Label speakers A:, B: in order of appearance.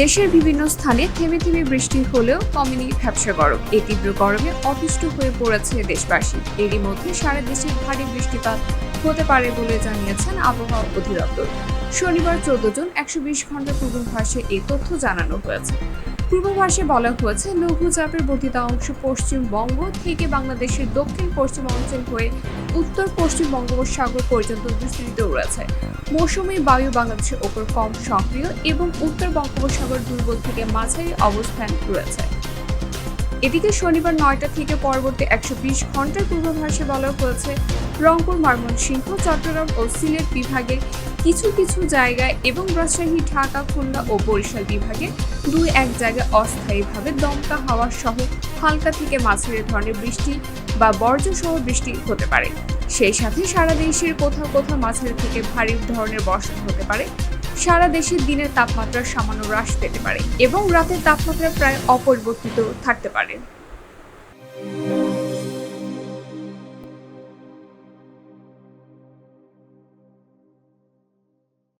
A: দেশের বিভিন্ন স্থানে থেমে থেমে বৃষ্টি হলেও কমেনি ভ্যাবসা গরম। এই তীব্র গরমে অতিষ্ঠ হয়ে পড়েছে দেশবাসী। এরই মধ্যে সারা দেশে ভারী বৃষ্টিপাত হতে পারে বলে জানিয়েছেন আবহাওয়া অধিদপ্তর। শনিবার চোদ্দ জুন একশো বিশ ঘণ্টা পূর্বাভাসে এই তথ্য জানানো হয়েছে। পূর্বাভাসে বলা হয়েছে লঘুচাপের বর্ধিত অংশ পশ্চিমবঙ্গ থেকে বাংলাদেশের দক্ষিণ পশ্চিম অঞ্চল হয়ে উত্তর পশ্চিম বঙ্গোপসাগর পর্যন্ত বিস্তৃত রয়েছে। মৌসুমী বায়ু বাংলাদেশের ওপর কম সক্রিয় এবং উত্তর বঙ্গোপসাগর দুর্বল থেকে মাঝারি অবস্থান রয়েছে। এদিকে শনিবার নয়টা থেকে পরবর্তী একশো বিশ ঘণ্টার পূর্বাভাসে বলা হয়েছে, রংপুর, ময়মনসিংহ, চট্টগ্রাম ও সিলেট বিভাগের কিছু কিছু জায়গায় এবং রাজশাহী, ঢাকা, খুলনা ও বরিশাল বিভাগে দুই এক জায়গায় অস্থায়ীভাবে দমকা হাওয়া সহ হালকা থেকে মাঝারি ধরনের বৃষ্টি বা বর্জ্য সহ বৃষ্টি হতে পারে। সেই সাথে সারা দেশের কোথাও কোথাও মাঝারি থেকে ভারী ধরনের বর্ষণ হতে পারে। সারা দেশের দিনের তাপমাত্রা সামান্য হ্রাস পেতে পারে এবং রাতের তাপমাত্রা প্রায় অপরিবর্তিত থাকতে পারে।